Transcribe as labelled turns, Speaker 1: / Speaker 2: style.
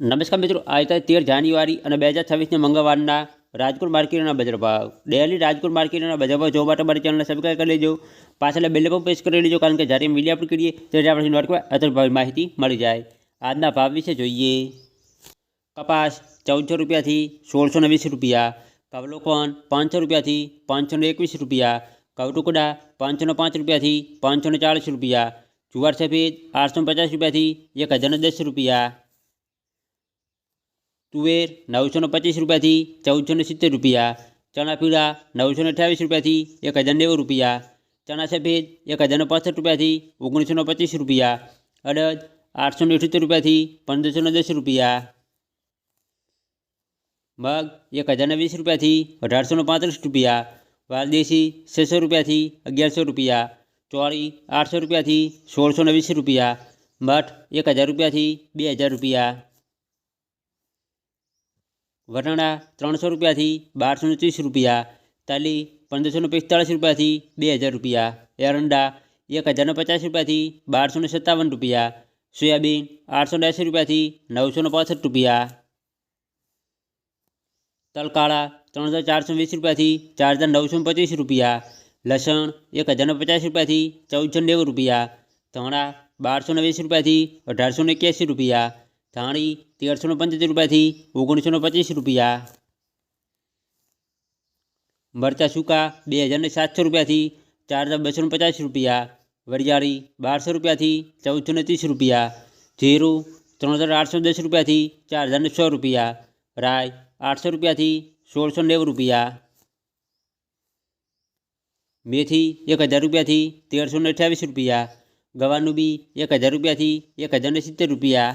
Speaker 1: નમસ્કાર મિત્રો આજે તારીખ તેર જાન્યુઆરી અને બે હજાર છવ્વીસના મંગળવારના રાજકોટ માર્કેટના બજાર ભાવ ડેલી રાજકોટ માર્કેટના બજાર ભાવ જોવા માટે મારી ચેનલને સબસ્ક્રાઈબ કરી લેજો પાછળ બેલ પણ પ્રેસ કરી લેજો કારણ કે જ્યારે વિડીયો અપલોડ કરીએ ત્યારે આપણે નોટ અત્યારે ભાવ માહિતી મળી જાય આજના ભાવ વિશે જોઈએ કપાસ ચૌદસો રૂપિયાથી સોળસો ને વીસ રૂપિયા કવલોકન પાંચસો રૂપિયાથી પાંચસો ને એકવીસ રૂપિયા કવટુકડા પાંચસો ને પાંચ રૂપિયાથી પાંચસો ને ચાળીસ રૂપિયા જુવાર સફેદ આઠસો ને પચાસ રૂપિયાથી એક હજાર ને દસ રૂપિયા તુવેર નવસો ને પચીસ રૂપિયાથી ચૌદસો ને સિત્તેર રૂપિયા ચણા પીળા નવસો ને અઠ્યાવીસ રૂપિયાથી એક હજાર નેવું રૂપિયા ચણા સફેદ એક હજાર ને પાસઠ રૂપિયાથી ઓગણીસો ને પચીસ રૂપિયા અડદ આઠસો ને અઠ્યોતેર રૂપિયાથી પંદરસો ને દસ રૂપિયા મગ એક હજાર ને વીસ રૂપિયાથી અઢારસો ને પાંત્રીસ રૂપિયા વાલદેશી છસો રૂપિયાથી અગિયારસો રૂપિયા ચોળી આઠસો રૂપિયાથી સોળસો ને વીસ રૂપિયા મઠ એક હજાર રૂપિયાથી બે હજાર રૂપિયા વટાણા ત્રણસો રૂપિયાથી બારસો ને ત્રીસ રૂપિયા તાલી પંદરસો ને પિસ્તાળીસ રૂપિયાથી બે હજાર રૂપિયા એરંડા એક હજાર ને પચાસ રૂપિયાથી બારસો ને સત્તાવન રૂપિયા સોયાબીન આઠસો ને એંસી રૂપિયાથી નવસો ને પાસઠ રૂપિયા તલકાળા ત્રણ હજાર ચારસો વીસ રૂપિયાથી ચાર હજાર નવસો ને પચીસ રૂપિયા લસણ એક હજાર ને પચાસ રૂપિયાથી ચૌદસો ને નેવું રૂપિયા ધાણા બારસો ને વીસ રૂપિયાથી અઢારસો ને એક્યાસી રૂપિયા ધાણી તેરસો ને પંચોતેર રૂપિયાથી ઓગણીસો ને પચીસ રૂપિયા મરચાં સૂકા બે હજાર ને સાતસો રૂપિયાથી ચાર હજાર બસો ને પચાસ રૂપિયા વરિયાળી બારસો રૂપિયાથી ચૌદસો ને ત્રીસ રૂપિયા જીરું ત્રણ હજાર આઠસો દસ રૂપિયાથી ચાર હજાર ને સો રૂપિયા રાય આઠસો રૂપિયાથી સોળસો નેવું રૂપિયા મેથી એક હજાર રૂપિયાથી તેરસો ને અઠ્યાવીસ રૂપિયા ગવાનું બી એક હજાર રૂપિયાથી એક હજાર ને સિત્તેર રૂપિયા